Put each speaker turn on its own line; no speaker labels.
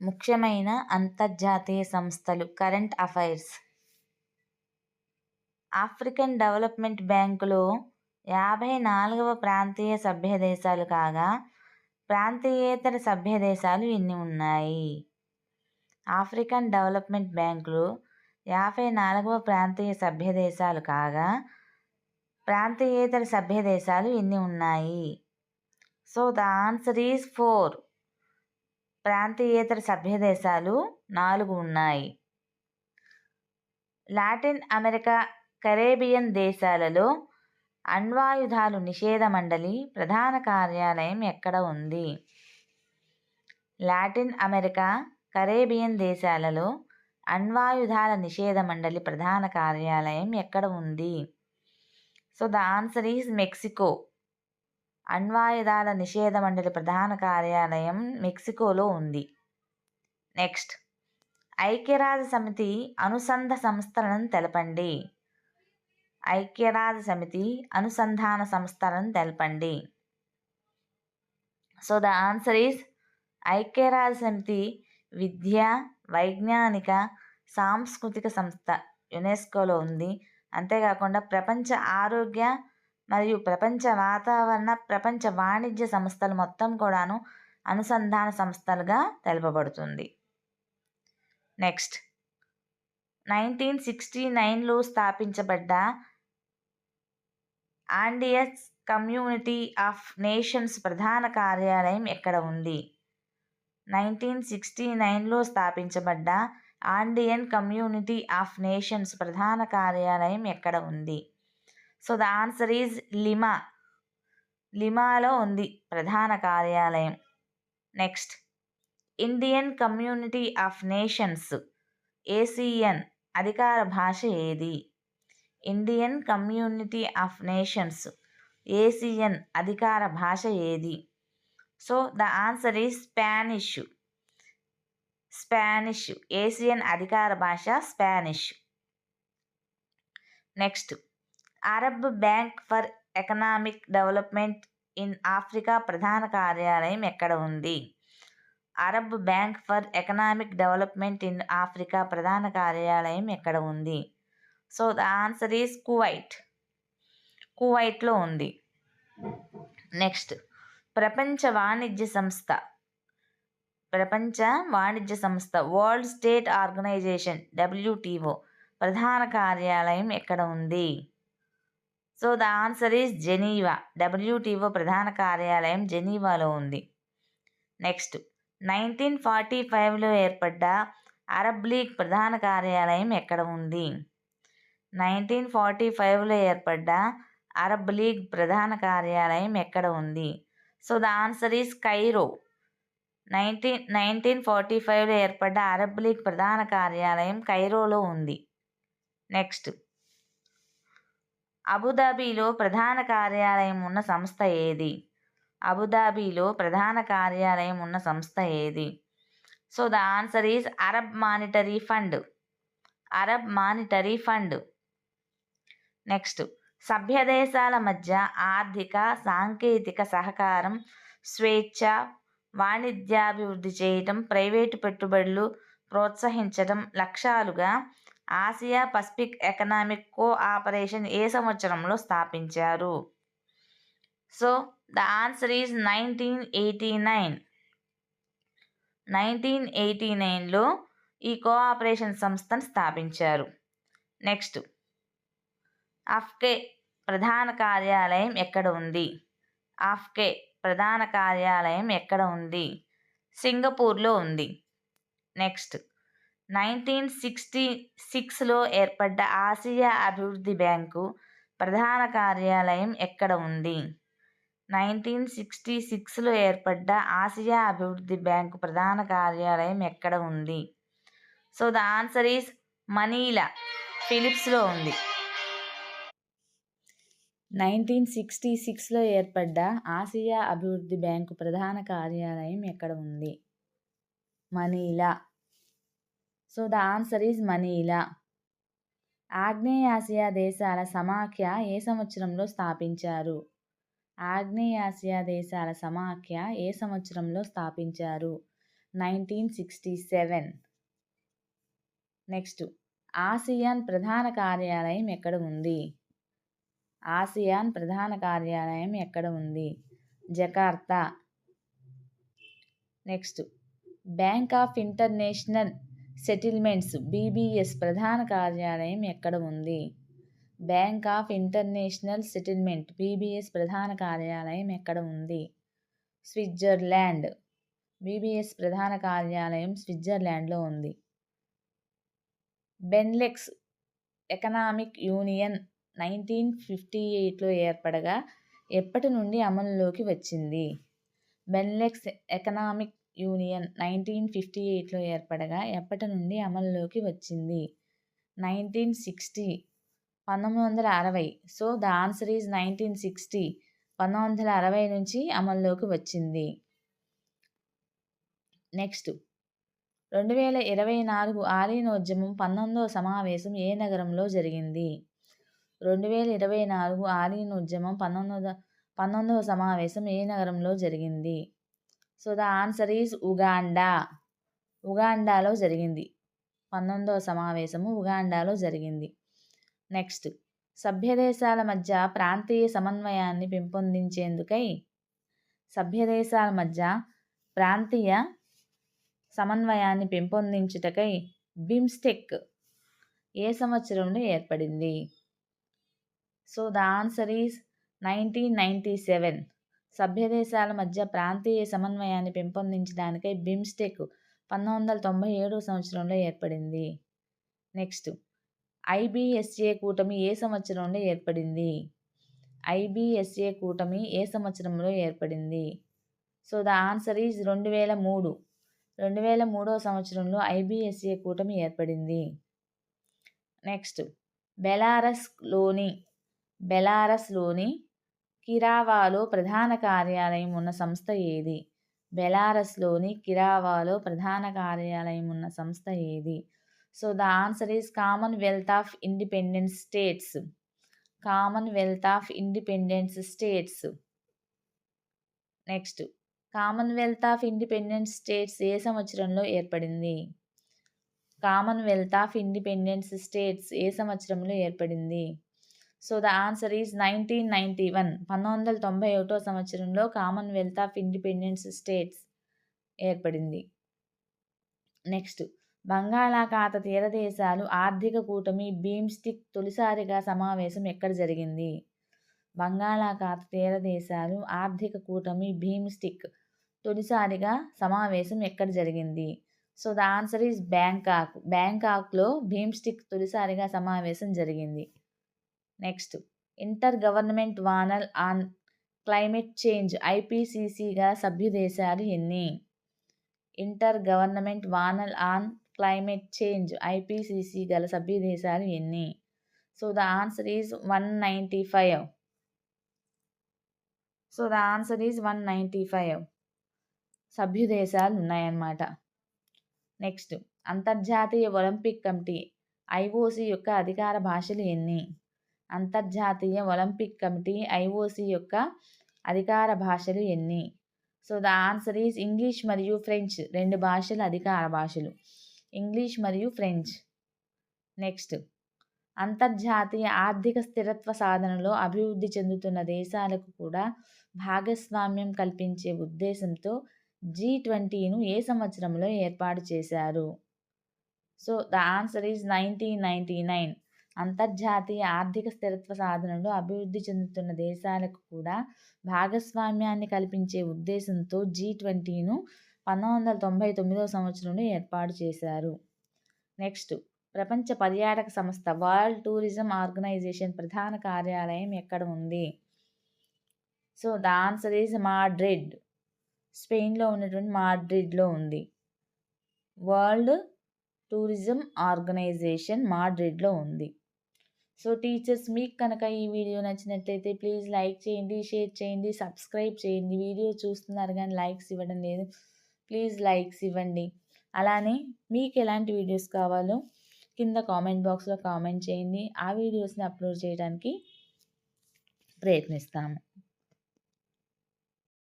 ముఖ్యమైన అంతర్జాతీయ సంస్థలు కరెంట్ అఫైర్స్. ఆఫ్రికన్ డెవలప్మెంట్ బ్యాంకులో యాభై నాలుగవ ప్రాంతీయ సభ్యదేశాలు కాగా ప్రాంతీయేతర సభ్యదేశాలు ఇన్ని ఎన్ని ఉన్నాయి. ఆఫ్రికన్ డెవలప్మెంట్ బ్యాంకులు యాభై నాలుగవ ప్రాంతీయ సభ్యదేశాలు కాగా ప్రాంతీయేతర సభ్యదేశాలు ఇన్ని ఎన్ని ఉన్నాయి. So the answer is four. ప్రాంతీయేతర సభ్య దేశాలు నాలుగు ఉన్నాయి. లాటిన్ అమెరికా కరేబియన్ దేశాలలో అణ్వాయుధాలు నిషేధ మండలి ప్రధాన కార్యాలయం ఎక్కడ ఉంది? లాటిన్ అమెరికా కరేబియన్ దేశాలలో అణ్వాయుధాల నిషేధ మండలి ప్రధాన కార్యాలయం ఎక్కడ ఉంది? So the answer is Mexico. అణ్వాయుధాల నిషేధ మండలి ప్రధాన కార్యాలయం మెక్సికోలో ఉంది. నెక్స్ట్. ఐక్యరాజ్య సమితి అనుసంధ సంస్థలను తెలపండి. ఐక్యరాజ్య సమితి అనుసంధాన సంస్థలను తెలపండి. సో ద ఆన్సర్ ఈస్ ఐక్యరాజ్య సమితి విద్య వైజ్ఞానిక సాంస్కృతిక సంస్థ యునెస్కోలో ఉంది. అంతేకాకుండా ప్రపంచ ఆరోగ్య మరియు ప్రపంచ వాతావరణ ప్రపంచ వాణిజ్య సంస్థలు మొత్తం కూడాను అనుసంధాన సంస్థలుగా తెలపబడుతుంది. నెక్స్ట్ నైన్టీన్ సిక్స్టీ నైన్లో స్థాపించబడ్డ ఆండియస్ కమ్యూనిటీ ఆఫ్ నేషన్స్ ప్రధాన కార్యాలయం ఎక్కడ ఉంది? నైన్టీన్ సిక్స్టీ నైన్లో స్థాపించబడ్డ ఆండియన్ కమ్యూనిటీ ఆఫ్ నేషన్స్ ప్రధాన కార్యాలయం ఎక్కడ ఉంది? So the answer is Lima. లిమాలో ఉంది ప్రధాన కార్యాలయం. Next. Indian community of nations ACN అధికార భాష ఏది? Indian community of nations ACN అధికార భాష ఏది? So the answer is Spanish. Spanish. Asian అధికార భాష Spanish. Next. Arab bank for economic development in Africa ప్రధాన కార్యాలయం ఎక్కడ ఉంది? Arab bank for economic development in Africa ప్రధాన కార్యాలయం ఎక్కడ ఉంది? So the answer is Kuwait. కువైట్లో ఉంది. నెక్స్ట్ ప్రపంచ వాణిజ్య సంస్థ. ప్రపంచ వాణిజ్య సంస్థ వరల్డ్ స్టేట్ ఆర్గనైజేషన్ డబ్ల్యూటీఓ ప్రధాన కార్యాలయం ఎక్కడ ఉంది? So the answer is Geneva. WTO ప్రధాన కార్యాలయం జెనీవాలో ఉంది. నెక్స్ట్ నైన్టీన్ ఫార్టీ ఫైవ్లో ఏర్పడ్డ అరబ్ లీగ్ ప్రధాన కార్యాలయం ఎక్కడ ఉంది? నైన్టీన్ ఫార్టీ ఫైవ్లో ఏర్పడ్డ అరబ్ లీగ్ ప్రధాన కార్యాలయం ఎక్కడ ఉంది? So the answer is Cairo. Nineteen nineteen forty ఫైవ్లో ఏర్పడ్డ అరబ్ లీగ్ ప్రధాన కార్యాలయం కైరోలో ఉంది. నెక్స్ట్ అబుదాబీలో ప్రధాన కార్యాలయం ఉన్న సంస్థ ఏది? అబుదాబీలో ప్రధాన కార్యాలయం ఉన్న సంస్థ ఏది? So the answer is Arab monetary fund Arab monetary fund next సభ్య దేశాల మధ్య ఆర్థిక సాంకేతిక సహకారం స్వేచ్ఛ వాణిజ్యాభివృద్ధి చేయటం ప్రైవేటు పెట్టుబడులు ప్రోత్సహించడం లక్ష్యాలుగా ఆసియా పసిఫిక్ ఎకనామిక్ కోఆపరేషన్ ఏ సంవత్సరంలో స్థాపించారు? So the answer is nineteen eighty nine. Nineteen eighty నైన్లో ఈ కోఆపరేషన్ సంస్థను స్థాపించారు. నెక్స్ట్ ఆఫ్కే ప్రధాన కార్యాలయం ఎక్కడ ఉంది? ఆఫ్కే ప్రధాన కార్యాలయం ఎక్కడ ఉంది? సింగపూర్లో ఉంది. నెక్స్ట్ నైన్టీన్ సిక్స్టీ సిక్స్లో ఏర్పడ్డ ఆసియా అభివృద్ధి బ్యాంకు ప్రధాన కార్యాలయం ఎక్కడ ఉంది? నైన్టీన్ సిక్స్టీ సిక్స్లో ఏర్పడ్డ ఆసియా అభివృద్ధి బ్యాంకు ప్రధాన కార్యాలయం ఎక్కడ ఉంది? So the answer is Manila ఫిలిప్స్లో ఉంది. నైన్టీన్ సిక్స్టీ సిక్స్లో ఏర్పడ్డ ఆసియా అభివృద్ధి బ్యాంకు ప్రధాన కార్యాలయం ఎక్కడ ఉంది? Manila so the answer is Manila ఆగ్నేయాసియా దేశాల సమాఖ్య ఏ సంవత్సరంలో స్థాపించారు? ఆగ్నేయాసియా దేశాల సమాఖ్య ఏ సంవత్సరంలో స్థాపించారు? Nineteen sixty seven. Next ASEAN ప్రధాన కార్యాలయం ఎక్కడ ఉంది? ఆసియాన్ ప్రధాన కార్యాలయం ఎక్కడ ఉంది? Jakarta. Next bank of international settlements BBS ప్రధాన కార్యాలయం ఎక్కడ ఉంది? Bank of international settlement BBS ప్రధాన కార్యాలయం ఎక్కడ ఉంది? స్విట్జర్లాండ్ బీబీఎస్ ప్రధాన కార్యాలయం స్విట్జర్లాండ్లో ఉంది. Benelux economic union nineteen fifty ఎయిట్లో ఏర్పడగా ఎప్పటి నుండి అమలులోకి వచ్చింది? Benelux economic union nineteen fifty ఎయిట్లో ఏర్పడగా ఎప్పటి నుండి అమల్లోకి వచ్చింది? నైన్టీన్ సిక్స్టీ పంతొమ్మిది వందల అరవై. So the answer is nineteen sixty పంతొమ్మిది వందల అరవై నుంచి అమల్లోకి వచ్చింది. నెక్స్ట్ రెండు వేల ఇరవై నాలుగు ఆలీనోద్యమం పంతొమ్మిదవ సమావేశం ఏ నగరంలో జరిగింది? రెండు వేల ఇరవై నాలుగు ఆలీనోద్యమం పంతొమ్మిదవ పంతొమ్మిదవ సమావేశం ఏ నగరంలో జరిగింది? So the answer is Uganda ఉగాండాలో జరిగింది. పంతొమ్మిదవ సమావేశము ఉగాండాలో జరిగింది. నెక్స్ట్ సభ్యదేశాల మధ్య ప్రాంతీయ సమన్వయాన్ని పెంపొందించేందుకై సభ్యదేశాల మధ్య ప్రాంతీయ సమన్వయాన్ని పెంపొందించుటకై బిమ్స్టెక్ ఏ సంవత్సరంలో ఏర్పడింది? So the answer is nineteen ninety seven సభ్యదేశాల మధ్య ప్రాంతీయ సమన్వయాన్ని పెంపొందించడానికై బిమ్స్టెక్ పంతొమ్మిది వందల తొంభై ఏడో సంవత్సరంలో ఏర్పడింది. నెక్స్ట్ ఐబిఎస్ఏ కూటమి ఏ సంవత్సరంలో ఏర్పడింది? ఐబిఎస్ఏ కూటమి ఏ సంవత్సరంలో ఏర్పడింది? సో ద ఆన్సర్ ఈజ్ రెండు వేల మూడు. రెండు వేల మూడవ సంవత్సరంలో ఐబిఎస్ఏ కూటమి ఏర్పడింది. నెక్స్ట్ బెలారస్లోని బెలారస్లోని కిరావాలో ప్రధాన కార్యాలయం ఉన్న సంస్థ ఏది? బెలారస్లోని కిరావాలో ప్రధాన కార్యాలయం ఉన్న సంస్థ ఏది? So the answer is Commonwealth of independent states. Commonwealth of independence states. Next. Commonwealth of independent states ఏ సంవత్సరంలో ఏర్పడింది? కామన్వెల్త్ ఆఫ్ ఇండిపెండెన్స్ స్టేట్స్ ఏ సంవత్సరంలో ఏర్పడింది? So the answer is nineteen ninety one పంతొమ్మిది వందల తొంభై ఒకటో సంవత్సరంలో కామన్వెల్త్ ఆఫ్ ఇండిపెండెన్స్ స్టేట్స్ ఏర్పడింది. నెక్స్ట్ బంగాళాఖాత తీరదేశాలు ఆర్థిక కూటమి బీమ్స్టిక్ తొలిసారిగా సమావేశం ఎక్కడ జరిగింది? బంగాళాఖాత తీరదేశాలు ఆర్థిక కూటమి భీమ్స్టిక్ తొలిసారిగా సమావేశం ఎక్కడ జరిగింది? So the answer is Bangkok బ్యాంకాక్లో BIMSTEC తొలిసారిగా సమావేశం జరిగింది. Next. Inter government panel on climate change ఐపీసీసీగా సభ్యదేశాలు ఎన్ని? Inter government panel on climate change IPCC గల సభ్యదేశాలు ఎన్ని? So the answer is one ninety five. So the answer is one ninety five. సభ్యదేశాలు ఉన్నాయన్నమాట నెక్స్ట్. అంతర్జాతీయ ఒలింపిక్ కమిటీ ఐఓసి యొక్క అధికార భాషలు ఎన్ని? అంతర్జాతీయ ఒలింపిక్ కమిటీ ఐఓసి యొక్క అధికార భాషలు ఎన్ని? So the answer is English మరియు ఫ్రెంచ్. రెండు భాషలు అధికార భాషలు. ఇంగ్లీష్ మరియు ఫ్రెంచ్. నెక్స్ట్. అంతర్జాతీయ ఆర్థిక స్థిరత్వ సాధనలో అభివృద్ధి చెందుతున్న దేశాలకు కూడా భాగస్వామ్యం కల్పించే ఉద్దేశంతో జీ ట్వంటీను ఏ సంవత్సరంలో ఏర్పాటు చేశారు? So the answer is nineteen ninety nine. అంతర్జాతీయ ఆర్థిక స్థిరత్వ సాధనలో అభివృద్ధి చెందుతున్న దేశాలకు కూడా భాగస్వామ్యాన్ని కల్పించే ఉద్దేశంతో జీ ట్వంటీను పంతొమ్మిది వందల తొంభై తొమ్మిదవ సంవత్సరంలో ఏర్పాటు చేశారు. నెక్స్ట్ ప్రపంచ పర్యాటక సంస్థ వరల్డ్ టూరిజం ఆర్గనైజేషన్ ప్రధాన కార్యాలయం ఎక్కడ ఉంది? So the answer is Madrid. స్పెయిన్లో ఉన్నటువంటి మాడ్రిడ్లో ఉంది. వరల్డ్ టూరిజం ఆర్గనైజేషన్ మాడ్రిడ్లో ఉంది. సో టీచర్స్ మీకు కనుక ఈ వీడియో నచ్చినట్లయితే ప్లీజ్ లైక్ చేయండి షేర్ చేయండి సబ్స్క్రైబ్ చేయండి. వీడియో చూస్తున్నారు కానీ లైక్స్ ఇవ్వడం లేదు. ప్లీజ్ లైక్స్ ఇవ్వండి. అలానే మీకు ఎలాంటి వీడియోస్ కావాలో కింద కామెంట్ బాక్స్లో కామెంట్ చేయండి. ఆ వీడియోస్ని అప్లోడ్ చేయడానికి ప్రయత్నిస్తాము.